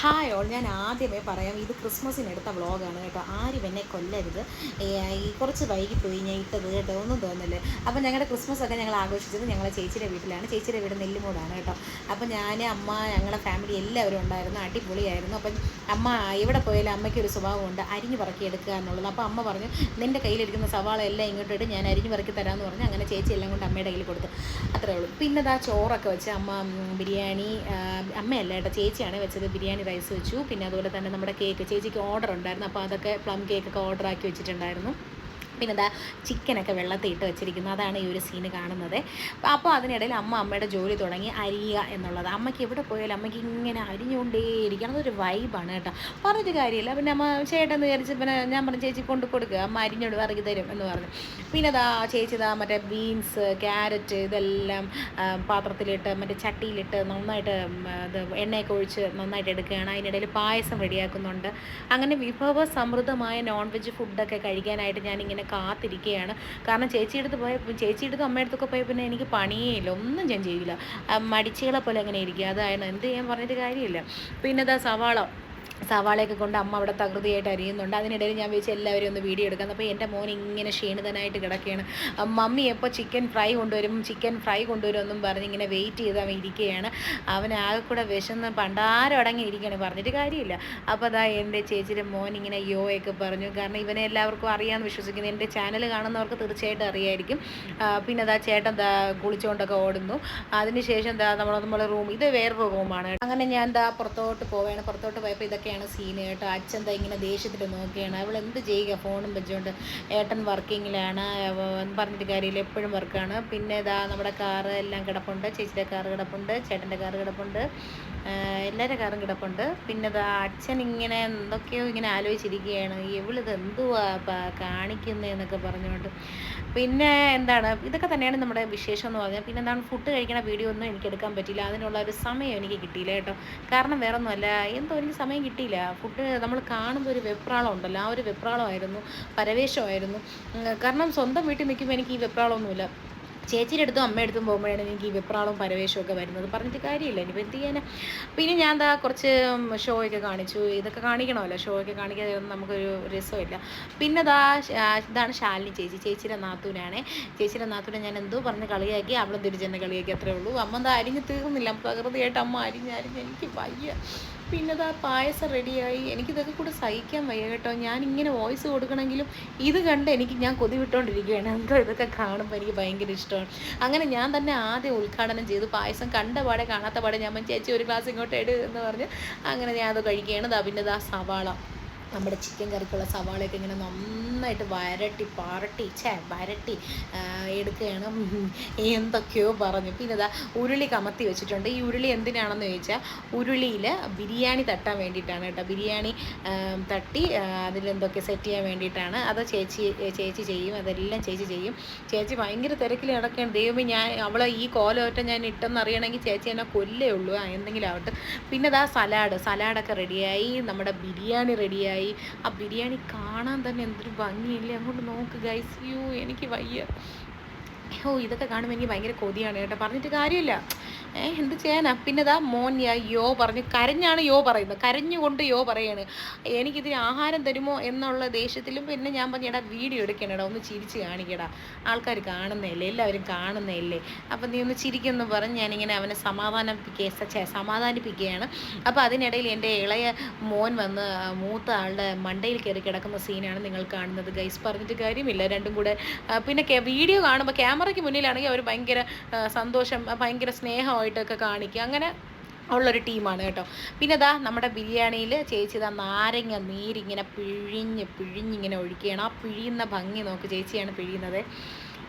Hi all ഞാൻ ആദ്യമേ പറയാം ഇത് ക്രിസ്മസിന് എടുത്ത വ്ളോഗാണ് കേട്ടോ. ആരും എന്നെ കൊല്ലരുത്. കുറച്ച് വൈകിപ്പോയി ഞാൻ ഇട്ടത് കേട്ടോ ഒന്നും തോന്നില്ല. അപ്പോൾ ഞങ്ങളുടെ ക്രിസ്മസ് ഒക്കെ ഞങ്ങൾ ആഘോഷിച്ചത് ഞങ്ങളെ ചേച്ചിയുടെ വീട്ടിലാണ്. ചേച്ചിയുടെ വീട് നെല്ലിമൂടാണ് കേട്ടോ. അപ്പോൾ ഞാൻ അമ്മ ഞങ്ങളുടെ ഫാമിലി എല്ലാവരും ഉണ്ടായിരുന്നു. അടിപൊളിയായിരുന്നു. അപ്പം അമ്മ എവിടെ പോയാലും അമ്മയ്ക്ക് ഒരു സ്വഭാവമുണ്ട്. അരിഞ്ഞു പറക്കി എടുക്കുക എന്നുള്ളത്. അപ്പോൾ അമ്മ പറഞ്ഞു നിന്റെ കയ്യിലിരിക്കുന്ന സവാള എല്ലാം ഇങ്ങോട്ടിട്ട് ഞാൻ അരിഞ്ഞു പറക്കി തരാമെന്ന് പറഞ്ഞു. അങ്ങനെ ചേച്ചി എല്ലാം കൊണ്ട് അമ്മയുടെ കയ്യിൽ കൊടുത്തു. അത്രേ ഉള്ളൂ. പിന്നെ ദാ ചോറൊക്കെ വെച്ച് അമ്മ ബിരിയാണി ആ, അമ്മയല്ല കേട്ടോ ചേച്ചിയാണ് വെച്ചത് ബിരിയാണി റൈസ് വെച്ചു. പിന്നെ അതുപോലെ തന്നെ നമ്മുടെ കേക്ക് ചേച്ചിക്ക് ഓർഡർ ഉണ്ടായിരുന്നു. അപ്പോൾ അതൊക്കെ പ്ലം കേക്കൊക്കെ ഓർഡർ ആക്കി വെച്ചിട്ടുണ്ടായിരുന്നു. പിന്നെ എന്താ ചിക്കനൊക്കെ വെള്ളത്തിൽ ഇട്ട് വെച്ചിരിക്കുന്നു. അതാണ് ഈ ഒരു സീന് കാണുന്നത്. അപ്പോൾ അതിനിടയിൽ അമ്മ അമ്മയുടെ ജോലി തുടങ്ങി അരിയുക എന്നുള്ളത്. അമ്മയ്ക്ക് എവിടെ പോയാലും അമ്മയ്ക്ക് ഇങ്ങനെ അരിഞ്ഞുകൊണ്ടേയിരിക്കണം അതൊരു വൈബാണ് കേട്ടോ. പറഞ്ഞിട്ട് കാര്യമില്ല. പിന്നെ അമ്മ ചേട്ടൻ വിചാരിച്ച് പിന്നെ ഞാൻ പറഞ്ഞു ചേച്ചി കൊണ്ട് കൊടുക്കുക അമ്മ അരിഞ്ഞോട് ഇറക്കി തരും എന്ന് പറഞ്ഞു. പിന്നെ അതാ ചേച്ചി ഇതാ മറ്റേ ബീൻസ് ക്യാരറ്റ് ഇതെല്ലാം പാത്രത്തിലിട്ട് മറ്റേ ചട്ടിയിലിട്ട് നന്നായിട്ട് ഇത് എണ്ണയൊക്കെ ഒഴിച്ച് നന്നായിട്ട് എടുക്കുകയാണ്. അതിനിടയിൽ പായസം റെഡിയാക്കുന്നുണ്ട്. അങ്ങനെ വിഭവ സമൃദ്ധമായ നോൺ വെജ് ഫുഡൊക്കെ കഴിക്കാനായിട്ട് ഞാനിങ്ങനെ കാത്തിരിക്കുകയാണ്. കാരണം ചേച്ചിയുടെ അടുത്ത് പോയ ചേച്ചിയുടെ അമ്മയെടുത്തൊക്കെ പോയ പിന്നെ എനിക്ക് പണിയേ ഇല്ല. ഒന്നും ഞാൻ ചെയ്യില്ല. മടിച്ചുകളെ പോലെ അങ്ങനെ ഇരിക്കുക. അതായത് എന്ത് ചെയ്യാൻ പറഞ്ഞിട്ട് കാര്യമില്ല. പിന്നെ ഇതാ സവാള. സവാളയൊക്കെ കൊണ്ട് അമ്മ അവിടെ തകൃതിയായിട്ട് അരിയുന്നുണ്ട്. അതിനിടയിൽ ഞാൻ വെച്ച് എല്ലാവരും ഒന്ന് വീഡിയോ എടുക്കാം. അപ്പോൾ എന്റെ മോൻ ഇങ്ങനെ ക്ഷീണിതനായിട്ട് കിടക്കുകയാണ്. മമ്മി എപ്പോൾ ചിക്കൻ ഫ്രൈ കൊണ്ടുവരും ചിക്കൻ ഫ്രൈ കൊണ്ടുവരും എന്നും പറഞ്ഞ് ഇങ്ങനെ വെയിറ്റ് ചെയ്ത് അവൻ ഇരിക്കുകയാണ്. അവൻ ആകെ കൂടെ വിശന്ന് പണ്ടാരം അടങ്ങി ഇരിക്കുകയാണ് പറഞ്ഞിട്ട് കാര്യമില്ല. അപ്പോൾ അതാ എന്റെ ചേച്ചിയുടെ മോൻ ഇങ്ങനെ യോയൊക്കെ പറഞ്ഞു. കാരണം ഇവനെ എല്ലാവർക്കും അറിയാമെന്ന് വിശ്വസിക്കുന്നു. എന്റെ ചാനൽ കാണുന്നവർക്ക് തീർച്ചയായിട്ടും അറിയായിരിക്കും. പിന്നെ അതാ ചേട്ടൻ ദാ കുളിച്ചുകൊണ്ടൊക്കെ ഓടുന്നു. അതിനുശേഷം എന്താ നമ്മൾ നമ്മളെ റൂം ഇത് വേറൊരു റൂമാണ്. അങ്ങനെ ഞാൻ എന്താ പുറത്തോട്ട് പോവുകയാണ്. പുറത്തോട്ട് പോയപ്പോൾ ഇതൊക്കെയാണ് സീന് കേട്ടോ. അച്ഛൻ എന്താ ഇങ്ങനെ ദേഷ്യത്തിൽ നോക്കുകയാണ് അവൾ എന്ത് ചെയ്യുക? ഫോണും വെച്ചുകൊണ്ട് ഏട്ടൻ വർക്കിങ്ങിലാണ്. പറഞ്ഞിട്ട് കാര്യമില്ല. എപ്പോഴും വർക്കാണ്. പിന്നെ ഇതാ നമ്മുടെ കാർ എല്ലാം കിടപ്പുണ്ട്. ചേച്ചിയുടെ കാർ കിടപ്പുണ്ട്. ചേട്ടന്റെ കാർ കിടപ്പുണ്ട്. എല്ലാവരുടെ കാറും കിടപ്പുണ്ട്. പിന്നെ ഇതാ അച്ഛൻ ഇങ്ങനെ എന്തൊക്കെയോ ഇങ്ങനെ ആലോചിച്ചിരിക്കുകയാണ്. ഇവളിത് എന്തുവാ കാണിക്കുന്നതെന്നൊക്കെ പറഞ്ഞുകൊണ്ട് പിന്നെ എന്താണ്? ഇതൊക്കെ തന്നെയാണ് നമ്മുടെ വിശേഷം എന്ന് പറഞ്ഞാൽ. പിന്നെ എന്താണ്? ഫുഡ് കഴിക്കണ വീഡിയോ ഒന്നും എനിക്ക് എടുക്കാൻ പറ്റില്ല അതിനുള്ള ഒരു സമയം എനിക്ക് കിട്ടിയില്ല കേട്ടോ. കാരണം വേറെ ഒന്നുമല്ല എന്തോ എനിക്ക് സമയം കിട്ടിയില്ല ഫുഡ് നമ്മൾ കാണുമ്പോൾ ഒരു വെപ്രാളം ഉണ്ടല്ലോ. ആ ഒരു വെപ്രാളമായിരുന്നു. പരവേശമായിരുന്നു. കാരണം സ്വന്തം വീട്ടിൽ നിൽക്കുമ്പോൾ എനിക്ക് ഈ വെപ്രാളമൊന്നുമില്ല. ചേച്ചിയുടെ അടുത്തും അമ്മയുടെ അടുത്തും പോകുമ്പോഴാണ് എനിക്ക് ഈ വെപ്രാളവും പരവേശവും ഒക്കെ വരുന്നത്. പറഞ്ഞിട്ട് കാര്യമില്ല. ഇനിയിപ്പോൾ എന്ത് ചെയ്യാനാ? പിന്നെ ഞാൻ എന്താ കുറച്ച് ഷോ ഒക്കെ കാണിച്ചു. ഇതൊക്കെ കാണിക്കണമല്ലോ. ഷോ ഒക്കെ കാണിക്കാതെ നമുക്കൊരു രസമില്ല. പിന്നെ ദാ ഇതാണ് ശാലിനി ചേച്ചി. ചേച്ചിയുടെ നാത്തൂനാണ്. ചേച്ചിയുടെ നാത്തൂനെ ഞാൻ എന്തോ പറഞ്ഞ് കളിയാക്കി. അവിടെ തിരിച്ചെന്നെ കളിയാക്കി അത്രേ ഉള്ളൂ. അമ്മ എന്താ അരിഞ്ഞ് തീർന്നില്ല. പ്രകൃതിയായിട്ട് അമ്മ അരിഞ്ഞ് അരിഞ്ഞ് എനിക്ക് വയ്യ. പിന്നെ ദാ പായസം റെഡിയായി എനിക്കിതൊക്കെ കൂടെ സഹിക്കാൻ വയ്യ കേട്ടോ. ഞാൻ ഇങ്ങനെ വോയിസ് കൊടുക്കണമെങ്കിലും ഇത് കണ്ട് എനിക്ക് ഞാൻ കൊതി വിട്ടുകൊണ്ടിരിക്കുകയാണ് എന്തോ ഇതൊക്കെ കാണുമ്പോൾ എനിക്ക് ഭയങ്കര ഇഷ്ടമാണ്. അങ്ങനെ ഞാൻ തന്നെ ആദ്യം ഉദ്ഘാടനം ചെയ്തു. പായസം കണ്ട പാടെ കാണാത്ത പാടെ ഞാൻ ചേച്ചി ഒരു ഗ്ലാസ് ഇങ്ങോട്ട് എടു എന്ന് പറഞ്ഞ് അങ്ങനെ ഞാൻ അത് കഴിക്കുകയാണ്. ദാ പിന്നെ ദാ സവാള. നമ്മുടെ ചിക്കൻ കറിക്കുള്ള സവാളയൊക്കെ ഇങ്ങനെ നന്നായിട്ട് വരട്ടി പാരട്ടി ഛേ വരട്ടി എടുക്കുകയാണ്. എന്തൊക്കെയോ പറഞ്ഞു. പിന്നെ ഇതാ ഉരുളി കമത്തി വെച്ചിട്ടുണ്ട്. ഈ ഉരുളി എന്തിനാണെന്ന് ചോദിച്ചാൽ ഉരുളിയിൽ ബിരിയാണി തട്ടാൻ വേണ്ടിയിട്ടാണ് കേട്ടോ. ബിരിയാണി തട്ടി അതിലെന്തൊക്കെ സെറ്റ് ചെയ്യാൻ വേണ്ടിയിട്ടാണ്. അത് ചേച്ചി ചേച്ചി ചെയ്യും. അതെല്ലാം ചേച്ചി ചെയ്യും. ചേച്ചി ഭയങ്കര തിരക്കിൽ നടക്കുകയാണ്. ദൈവമേ ഞാൻ അവളെ ഈ കോലമൊറ്റ ഞാൻ ഇട്ടെന്ന് അറിയണമെങ്കിൽ ചേച്ചി എന്നെ കൊല്ലേ ഉള്ളൂ എന്തെങ്കിലും ആവട്ടെ. പിന്നെ ഇതാ സലാഡ്. സലാഡൊക്കെ റെഡിയായി നമ്മുടെ ബിരിയാണി റെഡിയായി ആ ബിരിയാണി കാണാൻ തന്നെ എന്തൊരു ഭംഗിയില്ലേ? അങ്ങോട്ട് നോക്ക് ഗൈസ് യൂ എനിക്ക് വയ്യ. ഓ ഇതൊക്കെ കാണുമ്പോൾ എനിക്ക് ഭയങ്കര കൊതിയാണ് കേട്ടോ. പറഞ്ഞിട്ട് കാര്യമില്ല. ഏഹ് എന്ത് ചെയ്യാനാ? പിന്നെ ഇതാ മോൻ യാ യോ പറഞ്ഞു കരഞ്ഞാണ് യോ പറയുന്നത്. കരഞ്ഞുകൊണ്ട് യോ പറയാണ്. എനിക്കിതിന് ആഹാരം തരുമോ എന്നുള്ള ദേഷ്യത്തിലും പിന്നെ ഞാൻ പറഞ്ഞു എടാ വീഡിയോ എടുക്കണേടാ ഒന്ന് ചിരിച്ച് കാണിക്കടാ. ആൾക്കാർ കാണുന്നതല്ലേ എല്ലാവരും കാണുന്നതല്ലേ. അപ്പം നീ ഒന്ന് ചിരിക്കുമെന്ന് പറഞ്ഞ് ഞാനിങ്ങനെ അവനെ സമാധാനിപ്പിക്കുക സമാധാനിപ്പിക്കുകയാണ്. അപ്പോൾ അതിനിടയിൽ എന്റെ ഇളയ മോൻ വന്ന് മൂത്ത ആളുടെ മണ്ടയിൽ കയറി കിടക്കുന്ന സീനാണ് നിങ്ങൾ കാണുന്നത്. ഗൈസ് പറഞ്ഞിട്ട് കാര്യമില്ല. രണ്ടും കൂടെ പിന്നെ വീഡിയോ കാണുമ്പോൾ ക്യാമറയ്ക്ക് മുന്നിലാണെങ്കിൽ അവർ ഭയങ്കര സന്തോഷം ഭയങ്കര സ്നേഹമായിട്ടൊക്കെ കാണിക്കുക. അങ്ങനെ ഉള്ളൊരു ടീമാണ് കേട്ടോ. പിന്നെ ദാ നമ്മുടെ ബിരിയാണിയിൽ ചേച്ചി ദാ നാരങ്ങ നീരിങ്ങനെ പിഴിഞ്ഞ് പിഴിഞ്ഞിങ്ങനെ ഒഴിക്കുകയാണ്. ആ പിഴിയുന്ന ഭംഗി നോക്ക് ചേച്ചിയാണ് പിഴിയുന്നത്.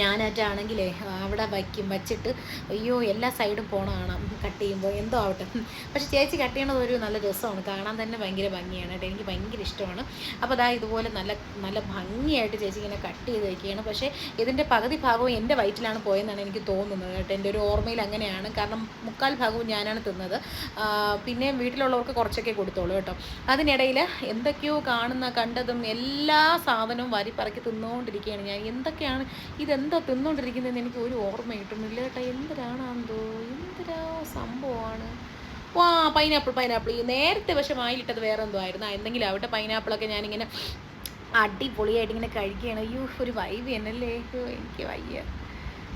ഞാനായിട്ടാണെങ്കിലേ അവിടെ വയ്ക്കും വച്ചിട്ട് അയ്യോ എല്ലാ സൈഡും പോണ കാണാം കട്ട് ചെയ്യുമ്പോൾ എന്തോ ആവട്ടെ. പക്ഷെ ചേച്ചി കട്ട് ചെയ്യണത് ഒരു നല്ല രസമാണ് കാണാൻ തന്നെ ഭയങ്കര ഭംഗിയാണ് കേട്ടോ എനിക്ക് ഭയങ്കര ഇഷ്ടമാണ്. അപ്പോൾ അതാ ഇതുപോലെ നല്ല നല്ല ഭംഗിയായിട്ട് ചേച്ചി ഇങ്ങനെ കട്ട് ചെയ്ത് വയ്ക്കുകയാണ് പക്ഷേ ഇതിന്റെ പകുതി ഭാഗവും എന്റെ വയറ്റിലാണ് പോയെന്നാണ് എനിക്ക് തോന്നുന്നത് കേട്ടോ എന്റെ ഒരു ഓർമ്മയിൽ അങ്ങനെയാണ്. കാരണം മുക്കാൽ ഭാഗവും ഞാനാണ് തിന്നത്. പിന്നെ വീട്ടിലുള്ളവർക്ക് കുറച്ചൊക്കെ കൊടുത്തോളൂ കേട്ടോ. അതിനിടയിൽ എന്തൊക്കെയോ കാണുന്ന കണ്ടതും എല്ലാ സാധനവും വരിപ്പറക്കി പറക്കി തിന്നുകൊണ്ടിരിക്കുകയാണ് ഞാൻ. എന്തൊക്കെയാണ് ഇതെന്തോ തിന്നുകൊണ്ടിരിക്കുന്നതെന്ന് എനിക്ക് ഒരു ഓർമ്മ കിട്ടുന്നില്ല കേട്ടോ. എന്തിനാണെന്തോ എന്തിനാ സംഭവമാണ്? വാ പൈനാപ്പിൾ പൈനാപ്പിൾ നേരത്തെ പക്ഷെ വായിലിട്ടത് വേറെ എന്തോ ആയിരുന്നു. എന്തെങ്കിലും ആവട്ടെ പൈനാപ്പിളൊക്കെ ഞാനിങ്ങനെ അടിപൊളിയായിട്ട് ഇങ്ങനെ കഴിക്കുകയാണ്. അയ്യോ ഒരു വൈബ് എന്നല്ലേ എനിക്ക് വയ്യ.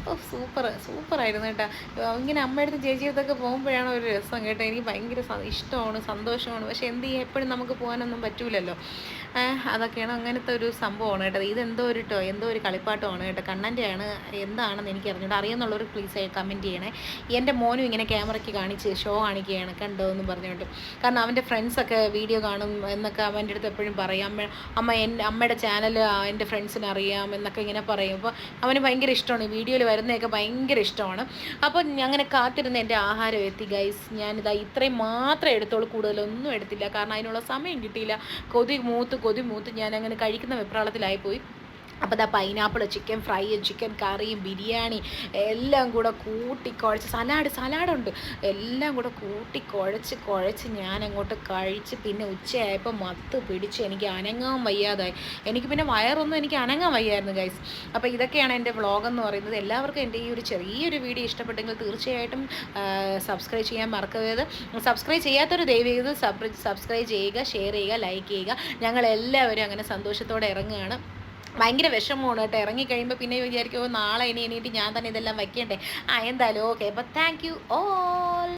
ഓ സൂപ്പർ സൂപ്പറായിരുന്നു കേട്ടോ. ഇങ്ങനെ അമ്മയടുത്ത് ചേച്ചിയടുത്തൊക്കെ പോകുമ്പോഴാണ് ഒരു രസം കേട്ടോ. എനിക്ക് ഭയങ്കര ഇഷ്ടമാണ് സന്തോഷമാണ്. പക്ഷേ എന്ത് ചെയ്യാം? എപ്പോഴും നമുക്ക് പോകാനൊന്നും പറ്റൂലല്ലോ. അതൊക്കെയാണ് അങ്ങനത്തെ ഒരു സംഭവമാണ് കേട്ടോ. ഇതെന്തോ ഒരു ട്ടോ എന്തോ ഒരു കളിപ്പാട്ടമാണ് കേട്ടോ. കണ്ണന്റെ ആണ് എന്താണെന്ന് എനിക്ക് അറിഞ്ഞൂടെ അറിയുന്നുള്ളവർ പ്ലീസ് കമന്റ് ചെയ്യണേ. എന്റെ മോനും ഇങ്ങനെ ക്യാമറയ്ക്ക് കാണിച്ച് ഷോ കാണിക്കുകയാണ് കണ്ടോ എന്ന് പറഞ്ഞുകൊണ്ട്. കാരണം അവന്റെ ഫ്രണ്ട്സൊക്കെ വീഡിയോ കാണും എന്നൊക്കെ അവന്റെ അടുത്ത് എപ്പോഴും പറയും. അമ്മ അമ്മ എന്റെ അമ്മയുടെ ചാനൽ എന്റെ ഫ്രണ്ട്സിന് അറിയാം എന്നൊക്കെ ഇങ്ങനെ പറയും. അപ്പോൾ അവന് ഭയങ്കര ഇഷ്ടമാണ് വീഡിയോയിൽ വരുന്നതൊക്കെ ഭയങ്കര ഇഷ്ടമാണ്. അപ്പോൾ അങ്ങനെ കാത്തിരുന്ന എന്റെ ആഹാരം എത്തി ഗൈസ് ഞാനിതാ ഇത്രയും മാത്രം എടുത്തോളൂ കൂടുതലൊന്നും എടുത്തില്ല. കാരണം അതിനുള്ള സമയം കിട്ടിയില്ല. കൊതി മൂത്ത് കൊതി മൂത്ത് ഞാൻ അങ്ങനെ കഴിക്കുന്ന വെപ്രാളത്തിലായിപ്പോയി. അപ്പോൾ ദാ പൈനാപ്പിൾ ചിക്കൻ ഫ്രൈ ചിക്കൻ കറിയും ബിരിയാണി എല്ലാം കൂടെ കൂട്ടി കുഴച്ച് സലാഡ് സലാഡുണ്ട് എല്ലാം കൂടെ കൂട്ടി കുഴച്ച് കുഴച്ച് ഞാൻ അങ്ങോട്ട് കഴിച്ച് പിന്നെ ഉച്ചയായപ്പോൾ മത്ത് പിടിച്ച് എനിക്ക് അനങ്ങാൻ വയ്യാതായി. എനിക്ക് പിന്നെ വയറൊന്നും എനിക്ക് അനങ്ങാൻ വയ്യായിരുന്നു ഗൈസ് അപ്പോൾ ഇതൊക്കെയാണ് എന്റെ വ്ളോഗ് എന്ന് പറയുന്നത്. എല്ലാവർക്കും എന്റെ ഈ ഒരു ചെറിയൊരു വീഡിയോ ഇഷ്ടപ്പെട്ടെങ്കിൽ തീർച്ചയായിട്ടും സബ്സ്ക്രൈബ് ചെയ്യാൻ മറക്കരുത്. സബ്സ്ക്രൈബ് ചെയ്യാത്തൊരു ദൈവം സബ്സ്ക്രൈബ് ചെയ്യുക ഷെയർ ചെയ്യുക ലൈക്ക് ചെയ്യുക. ഞങ്ങൾ എല്ലാവരും അങ്ങനെ സന്തോഷത്തോടെ ഇറങ്ങുകയാണ്. ഭയങ്കര വിഷമമാണ് കേട്ടോ. ഇറങ്ങിക്കഴിയുമ്പോൾ പിന്നെ വിചാരിക്കുമോ നാളെ ഇനി എണീറ്റ് ഞാൻ തന്നെ ഇതെല്ലാം വയ്ക്കണ്ടേ? ആ എന്തായാലും ഓക്കെ അപ്പോൾ താങ്ക് യു ഓൾ